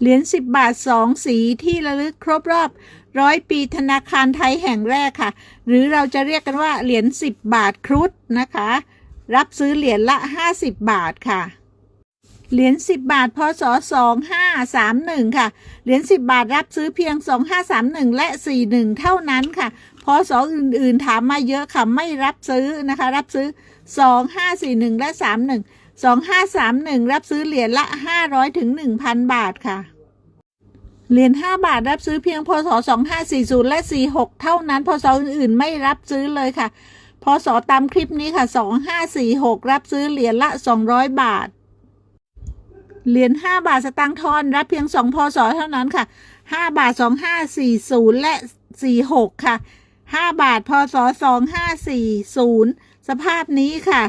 เหรียญ10 บาท 2 สีที่ระลึกครบรอบร้อยปีธนาคารไทยแห่งแรกค่ะ หรือเราจะเรียกกันว่าเหรียญ10 บาทครุฑนะคะ รับซื้อเหรียญละ 50 บาทค่ะเหรียญ10 บาท พศ 2531 ค่ะ เหรียญ10 บาทรับซื้อเพียง 2531 และ 41 เท่านั้นค่ะ พศอื่น ๆ ถามมาเยอะค่ะ ไม่รับซื้อนะคะ รับซื้อ 2541 และ 31 2531 รับซื้อเหรียญละ 500ถึง1,000 บาทค่ะ เหรียญ5บาทรับซื้อเพียงพศ2540 และ 46 เท่านั้น พศอื่นๆ ไม่รับซื้อเลยค่ะ พศตามคลิปนี้ค่ะ 2546 รับซื้อเหรียญละ 200 บาท เหรียญ5บาทสตางค์ทอน รับเพียง 2 พศ เท่านั้นค่ะ 5 บาท 2540 และ 46 ค่ะ 5 บาท พศ 2540 สภาพนี้ค่ะ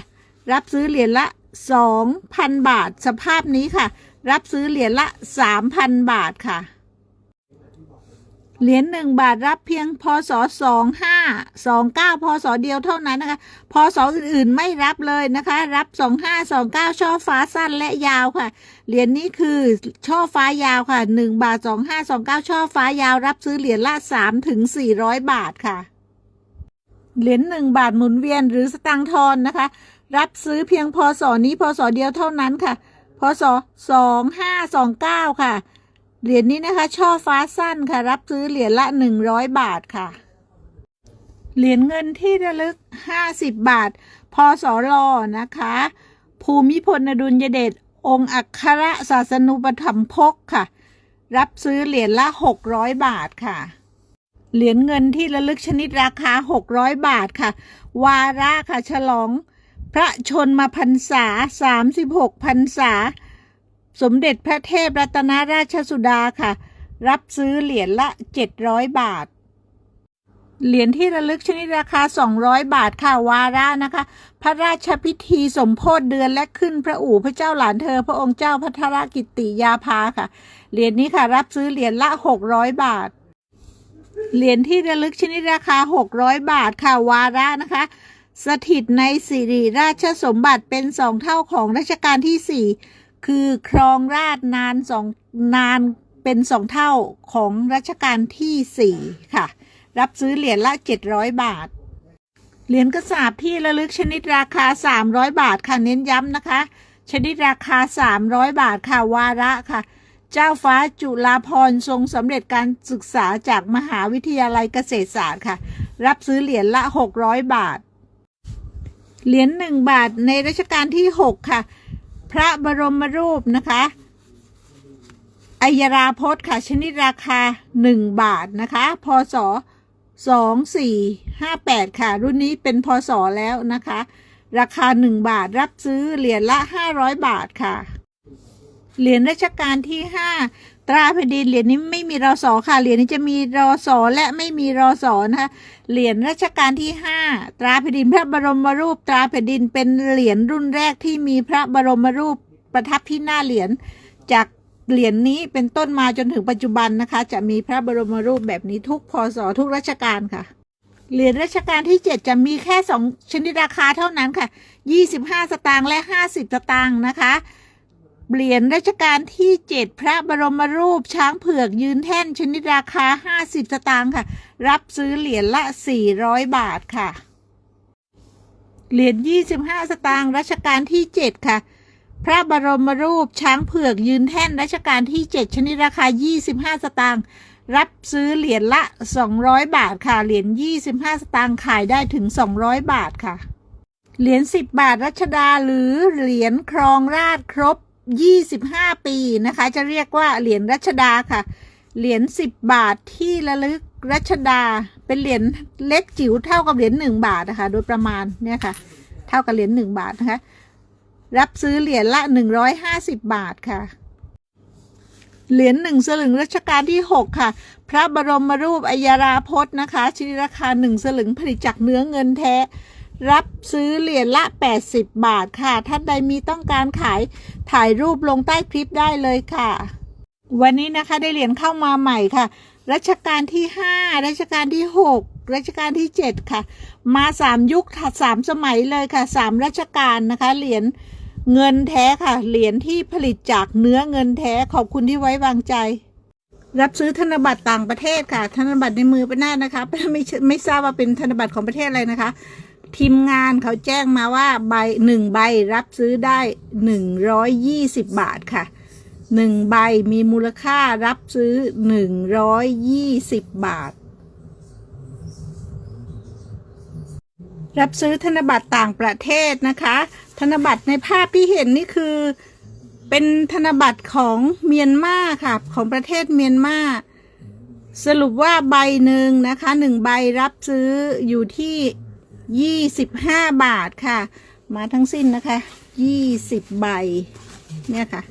รับซื้อเหรียญละ 2,000 บาท สภาพนี้ค่ะ รับซื้อเหรียญละ 3,000 บาทค่ะ เหรียญหนึ่งบาทรับเพียงพศสองห้าสองเก้าพศเดียวเท่านั้นนะคะพศอื่นๆไม่รับเลยนะคะ รับสองห้าสองเก้าช่อฟ้าสั้นและยาวค่ะ เหรียญนี้คือช่อฟ้ายาวค่ะหนึ่งบาทสองห้าสองเก้าช่อฟ้ายาว รับซื้อเหรียญละสามถึงสี่ร้อยบาทค่ะ เหรียญหนึ่งบาทหมุนเวียนหรือสตางค์ทอนนะคะ รับซื้อเพียงพศนี้พศเดียวเท่านั้นค่ะพศสองห้าสองเก้าค่ะ เหรียญนี้นะคะ ช่อฟ้าสั้นค่ะ รับซื้อเหรียญละหนึ่งร้อยบาทค่ะ เหรียญเงินที่ระลึกห้าสิบบาท พศรอนะคะ ภูมิพลอดุลยเดชองค์อัครศาสนุปถัมภกค่ะ รับซื้อเหรียญละหกร้อยบาทค่ะ เหรียญเงินที่ระลึกชนิดราคา600บาทค่ะ วาระค่ะฉลอง พระชนมพรรษา 36พรรษา สมเด็จพระเทพรัตนราชสุดาค่ะ รับซื้อเหรียญละ 700 บาท เหรียญที่ระลึกชนิดราคา 200 บาทค่ะวาระนะคะ พระราชพิธีสมโพธิเดือนและขึ้นพระอู่พระเจ้าหลานเธอ พระองค์เจ้าพัทรกิตติยาภาค่ะ เหรียญนี้ค่ะ รับซื้อเหรียญละ 600 บาทเหรียญที่ระลึกชนิดราคา 600 บาทค่ะวาระนะคะ สถิตในสิริราชสมบัติเป็นสองเท่าของรัชกาลที่4คือครองราชนานสองนานเป็นสองเท่าของรัชกาลที่4ค่ะ รับซื้อเหรียญละ700บาท เหรียญกระสาบที่ระลึกชนิดราคา300บาทค่ะเน้นย้ำนะคะ ชนิดราคา300บาทค่ะวาระค่ะ เจ้าฟ้าจุฬาภรณ์ทรงสำเร็จการศึกษาจากมหาวิทยาลัยเกษตรศาสตร์ค่ะ รับซื้อเหรียญละ600บาท เหรียญหนึ่งบาทในรัชกาลที่6ค่ะ พระบรมรูปนะคะอัยราพจน์ค่ะ ชนิดราคา 1 บาทนะคะ พศ 2458 ค่ะ รุ่นนี้เป็นพศแล้วนะคะ ราคา 1 บาทรับซื้อเหรียญละ 500 บาทค่ะ เหรียญรัชกาลที่ 5 ตราแผ่นดินเหรียญนี้ไม่มีรอสอค่ะเหรียญนี้จะมีรอสอและไม่มีรอสอนะคะเหรียญรัชกาลที่ 5 ตราแผ่นดินพระบรมรูปตราแผ่นดินเป็นเหรียญรุ่นแรกที่มีพระบรมรูปประทับที่หน้าเหรียญจากเหรียญนี้เป็นต้นมาจนถึงปัจจุบันนะคะ จะมีพระบรมรูปแบบนี้ทุกพศทุกรัชกาลค่ะเหรียญรัชกาลที่ 7 จะมีแค่สองชนิดราคาเท่านั้นค่ะ 25 สตางค์และ 50 สตางค์นะคะ เหรียญรัชกาลที่7พระบรมรูปช้างเผือกยืนแท่นชนิดราคา 50 สตางค์ค่ะ รับซื้อเหรียญละ 400 บาทค่ะ เหรียญ25 สตางค์รัชกาลที่7ค่ะ พระบรมรูปช้างเผือกยืนแท่นรัชกาลที่7ชนิดราคา 25 สตางค์รับซื้อเหรียญละ 200 บาทค่ะ เหรียญ 25 สตางค์ขายได้ถึง 200 บาทค่ะ เหรียญ 10 บาทรัชดาหรือเหรียญครองราชครบ 25 ปีนะคะ จะเรียกว่าเหรียญรัชดาค่ะ เหรียญ10 บาทที่ระลึกรัชดา เป็นเหรียญเล็กจิ๋วเท่ากับเหรียญ1บาทนะคะ โดยประมาณเนี่ยค่ะ เท่ากับเหรียญ1บาทนะคะ รับซื้อเหรียญละ 150 บาทค่ะเหรียญหนึ่งสลึงรัชกาลที่ 6 ค่ะ พระบรมรูปอัยราพจน์นะคะชนิดราคา1สลึงผลิตจากเนื้อเงินแท้ รับซื้อเหรียญละ 80 บาทค่ะ ท่านใดมีต้องการขายถ่ายรูปลงใต้คลิปได้เลยค่ะ วันนี้นะคะได้เหรียญเข้ามาใหม่ค่ะ รัชกาลที่ 5 รัชกาลที่ 6 รัชกาลที่ 7 ค่ะ มา 3 ยุคค่ะสามสมัยเลยค่ะ 3 รัชกาลนะคะ เหรียญเงินแท้ค่ะ เหรียญที่ผลิตจากเนื้อเงินแท้ขอบคุณที่ไว้วางใจ รับซื้อธนบัตรต่างประเทศค่ะ ธนบัตรในมือเป็นหน้านะคะไม่ไม่ทราบว่าเป็นธนบัตรของประเทศอะไรนะคะ ทีมงานเขาแจ้งมาว่าใบหนึ่งใบรับซื้อได้หนึ่งร้อยยี่สิบบาทค่ะหนึ่งใบมีมูลค่ารับซื้อหนึ่งร้อยยี่สิบบาท รับซื้อธนบัตรต่างประเทศนะคะ ธนบัตรในภาพที่เห็นนี่คือ เป็นธนบัตรของเมียนมาค่ะ ของประเทศเมียนมาสรุปว่าใบหนึ่งนะคะหนึ่งใบรับซื้ออยู่ที่ ยี่สิบห้าบาทค่ะ มาทั้งสิ้นนะคะยี่สิบใบ เนี่ยค่ะ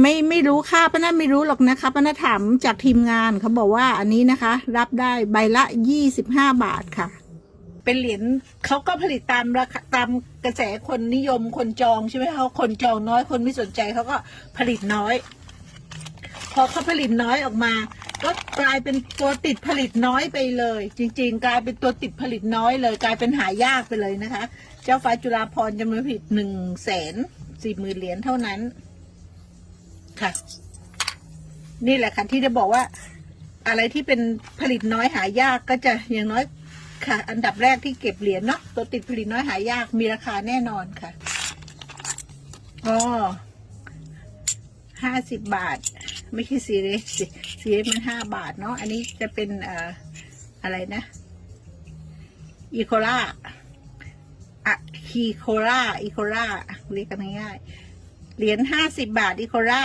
ไม่ไม่รู้ค่าป้านาไม่รู้หรอกนะคะป้านาถามจากทีมงานเขาบอกว่าอันนี้นะคะ รับได้ใบละยี่สิบห้าบาทค่ะ เป็นเหรียญเขาก็ผลิตตามราคาตามกระแสคนนิยมคนจองใช่ไหมเขาคนจองน้อยคนไม่สนใจเขาก็ผลิตน้อย พอเขาผลิตน้อยออกมา กลายเป็นตัวติดผลิตน้อยไปเลย จริง ๆ กลายเป็นตัวติดผลิตน้อยเลย กลายเป็นหายากไปเลยนะคะ เจ้าฟ้าจุฬาภรจำนวนผลิตหนึ่งแสนสี่หมื่นเหรียญเท่านั้น ค่ะ นี่แหละค่ะที่จะบอกว่า อะไรที่เป็นผลิตน้อยหายากก็จะอย่างน้อยค่ะ อันดับแรกที่เก็บเหรียญเนาะตัวติดผลิตน้อยหายากมีราคาแน่นอนค่ะอ๋อห้าสิบบาท ไม่ใช่ซีเรสซีเรสมันห้าบาทเนาะอันนี้จะเป็นเอ่ออะไรนะอีโคล่าอะคีโคล่าอีโคล่าเรียกกันง่ายๆเหรียญห้าสิบาทอีโครา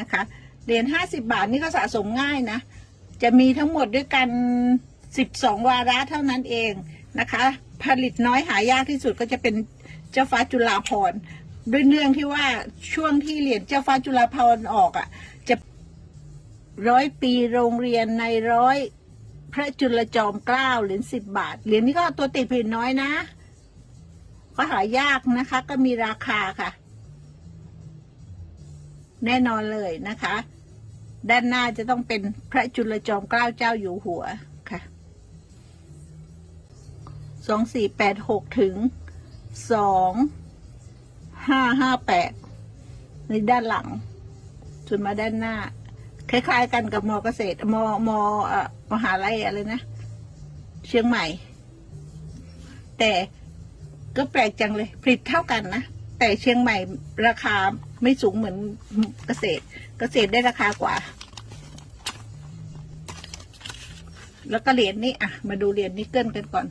นะคะเหรียญห้าสิบาทนี่ก็สะสมง่ายนะ จะมีทั้งหมดด้วยกันสิบสองวาระเท่านั้นเองนะคะ ผลิตน้อยหายากที่สุดก็จะเป็นเจ้าฟ้าจุฬาภรณ์ด้วยเนื่องที่ว่าช่วงที่เหรียญเจ้าฟ้าจุฬาภรณ์ออกอะ่ะจะ ร้อยปีโรงเรียนในร้อยพระจุลจอมเกล้าเหรียญสิบบาท เหรียญนี้ก็ตัวติดผลิตน้อยนะ ก็หายากนะคะ ก็มีราคาค่ะ แน่นอนเลยนะคะ ด้านหน้าจะต้องเป็นพระจุลจอมเกล้าเจ้าอยู่หัวค่ะสองสี่แปดหกถึงสองห้าห้าแปดในด้านหลังส่วนมาด้านหน้า คล้ายๆกันกับมอเกษตรมอมอมหาลัยอะไรนะเชียงใหม่ แต่ก็แปลกจังเลย ผลิตเท่ากันนะ แต่เชียงใหม่ราคาไม่สูงเหมือนเกษตร เกษตรได้ราคากว่า แล้วก็เหรียญนี้อะ มาดูเหรียญนิกเกิลกันก่อน